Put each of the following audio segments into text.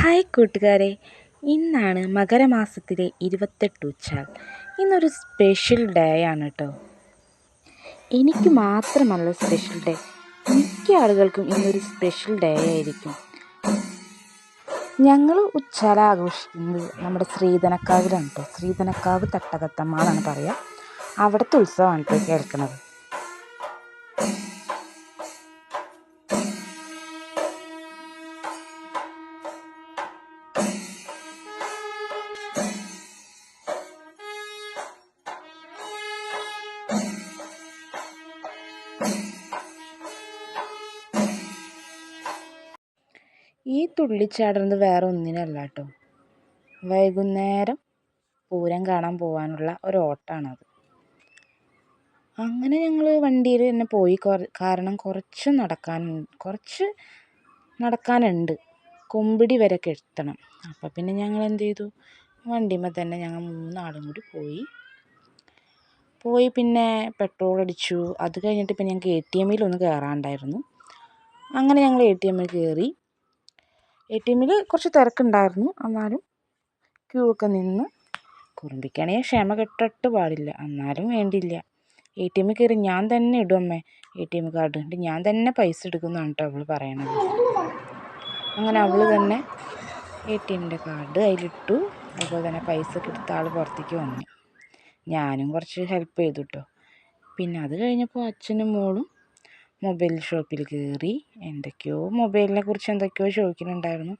Hi കൂട്ടുകാരെ. ഇന്നാണ് മകരമാസത്തിലെ ഇരുപത്തെട്ട് ഉച്ചാൽ. ഇന്നൊരു സ്പെഷ്യൽ ഡേ ആണ് കേട്ടോ എനിക്ക് മാത്രമല്ല സ്പെഷ്യൽ ഡേ മിക്ക ആളുകൾക്കും ഇന്നൊരു സ്പെഷ്യൽ ഡേ ആയിരിക്കും. ഞങ്ങൾ ഉച്ചാല ആഘോഷിക്കുന്നത് നമ്മുടെ ശ്രീധനക്കാവിലാണ് കേട്ടോ ശ്രീധനക്കാവ് തട്ടകത്തമ്മ എന്നാണ് പറയുക അവിടുത്തെ ഉത്സവമാണ് കേട്ടോ കേൾക്കുന്നത്. ഈ തുള്ളിച്ചാടുന്നത് വേറെ ഒന്നിനല്ല കേട്ടോ വൈകുന്നേരം പൂരം കാണാൻ പോകാനുള്ള ഒരു ഓട്ടമാണത് അങ്ങനെ ഞങ്ങൾ വണ്ടിയിൽ തന്നെ പോയി കാരണം കുറച്ച് നടക്കാൻ കുറച്ച് നടക്കാനുണ്ട്. കൊമ്പിടി വരെയൊക്കെ എത്തണം. അപ്പോൾ പിന്നെ ഞങ്ങൾ എന്ത് ചെയ്തു? വണ്ടിയുമ്പോൾ തന്നെ ഞങ്ങൾ മൂന്നാളും കൂടി പോയി. പോയി പിന്നെ പെട്രോൾ അടിച്ചു. അത് കഴിഞ്ഞിട്ട് പിന്നെ ഞങ്ങൾക്ക് എ ടി എമ്മിലൊന്ന് കയറാനുണ്ടായിരുന്നു അങ്ങനെ ഞങ്ങൾ എ ടി എമ്മിൽ കയറി എ ടി എമ്മിൽ കുറച്ച് തിരക്കുണ്ടായിരുന്നു. എന്നാലും ക്യൂ ഒക്കെ നിന്ന് കുറുമ്പിക്കാണെങ്കിൽ ക്ഷമ കെട്ടിട്ട് പാടില്ല. എന്നാലും വേണ്ടിയില്ല എ ടി എമ്മിൽ കയറി ഞാൻ തന്നെ ഇടും അമ്മേ. എ ടി എം കാർഡ് എന്നിട്ട് ഞാൻ തന്നെ പൈസ എടുക്കുന്നതാണ് കേട്ടോ അവൾ പറയണത്. അങ്ങനെ അവൾ തന്നെ എ ടി എമ്മിന്റെ കാർഡ് അതിലിട്ടു അതുപോലെ തന്നെ പൈസ എടുത്ത ആൾ പുറത്തേക്ക് വന്നു. ഞാനും കുറച്ച് ഹെൽപ്പ് ചെയ്തു കേട്ടോ പിന്നെ അത് കഴിഞ്ഞപ്പോൾ അച്ഛനും മോളും മൊബൈൽ ഷോപ്പിൽ കയറി എന്തൊക്കെയോ മൊബൈലിനെ കുറിച്ച് എന്തൊക്കെയോ ചോദിക്കുന്നുണ്ടായിരുന്നു.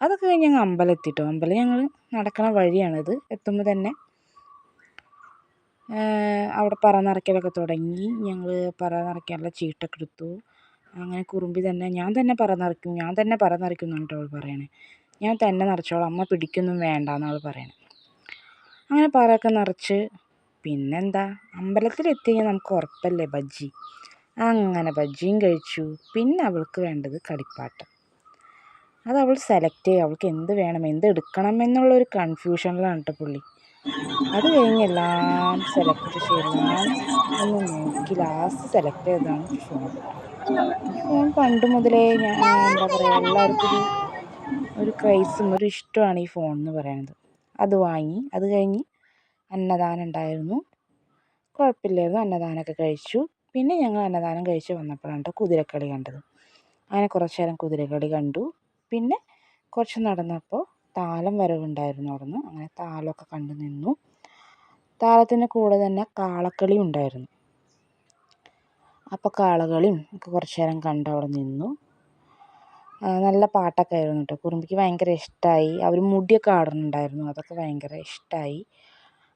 അതൊക്കെ കഴിഞ്ഞ് ഞങ്ങൾ അമ്പലം എത്തിട്ടോ അമ്പലം ഞങ്ങൾ നടക്കണ വഴിയാണിത്. എത്തുമ്പോൾ തന്നെ അവിടെ പറ നിറയ്ക്കലൊക്കെ തുടങ്ങി. ഞങ്ങൾ പറ നിറയ്ക്കാനുള്ള ചീട്ടൊക്കെ എടുത്തു. അങ്ങനെ കുറുമ്പി തന്നെ ഞാൻ തന്നെ പറ നിറയ്ക്കും ഞാൻ തന്നെ പറ നിറയ്ക്കും എന്നിട്ട് അവൾ പറയണേ. ഞാൻ തന്നെ നിറച്ചോളാം അമ്മ പിടിക്കൊന്നും വേണ്ട എന്നവൾ പറയണേ. അങ്ങനെ പറയൊക്കെ നിറച്ച് പിന്നെന്താ? അമ്പലത്തിലെത്തി നമുക്ക് ഉറപ്പല്ലേ ബജ്ജി? അങ്ങനെ ബജ്ജിയും കഴിച്ചു. പിന്നെ അവൾക്ക് വേണ്ടത് കളിപ്പാട്ടം അത് അവൾ സെലക്ട് ചെയ്യുക അവൾക്ക് എന്ത് വേണം എന്ത് എടുക്കണം എന്നുള്ളൊരു കൺഫ്യൂഷനിലാണ് കേട്ടോ പുള്ളി. അത് കഴിഞ്ഞ് എല്ലാം സെലക്ട് ചെയ്തെല്ലാം ഒന്ന് നോക്കി ലാസ്റ്റ് സെലക്ട് ചെയ്തതാണ് ഫോൺ ഫോൺ പണ്ട് മുതലേ ഞാൻ എന്താ പറയുക എല്ലാവർക്കും ഒരു ക്രൈസും ഒരു ഇഷ്ടമാണ് ഈ ഫോൺ എന്ന് പറയുന്നത് അത് വാങ്ങി അത് കഴിഞ്ഞ് അന്നദാനം ഉണ്ടായിരുന്നു. കുഴപ്പമില്ലായിരുന്നു. അന്നദാനമൊക്കെ കഴിച്ചു. പിന്നെ ഞങ്ങൾ അന്നദാനം കഴിച്ച് വന്നപ്പോഴാണ് കുതിരക്കളി കണ്ടത്. അങ്ങനെ കുറച്ച് നേരം കുതിരക്കളി കണ്ടു. പിന്നെ കുറച്ച് നടന്നപ്പോൾ താലം വരവുണ്ടായിരുന്നു അവിടുന്ന്. അങ്ങനെ താലമൊക്കെ കണ്ടു നിന്നു. താലത്തിന്റെ കൂടെ തന്നെ കാളക്കളി ഉണ്ടായിരുന്നു. അപ്പോൾ കാളകളിയും ഒക്കെ കുറച്ച് നേരം കണ്ട് അവിടെ നിന്നു. നല്ല പാട്ടൊക്കെ ആയിരുന്നു കേട്ടോ. കുറുമ്പിക്ക് ഭയങ്കര ഇഷ്ടമായി അവർ മുടിയൊക്കെ ആടുന്നുണ്ടായിരുന്നു. അതൊക്കെ ഭയങ്കര ഇഷ്ടമായി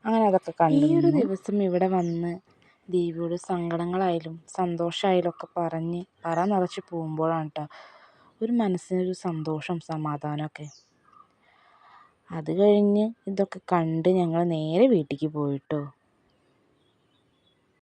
അങ്ങനെ അതൊക്കെ കണ്ടു ഈ ഒരു ദിവസം ഇവിടെ വന്ന് ദേവിയോട് സങ്കടങ്ങളായാലും സന്തോഷമായാലും ഒക്കെ പറഞ്ഞ് പറ നിറച്ച് പോകുമ്പോഴാണ് കേട്ടോ ഒരു മനസ്സിനൊരു സന്തോഷം സമാധാനമൊക്കെ. അത് കഴിഞ്ഞ് ഇതൊക്കെ കണ്ട് ഞങ്ങൾ നേരെ വീട്ടിലേക്ക് പോയിട്ടോ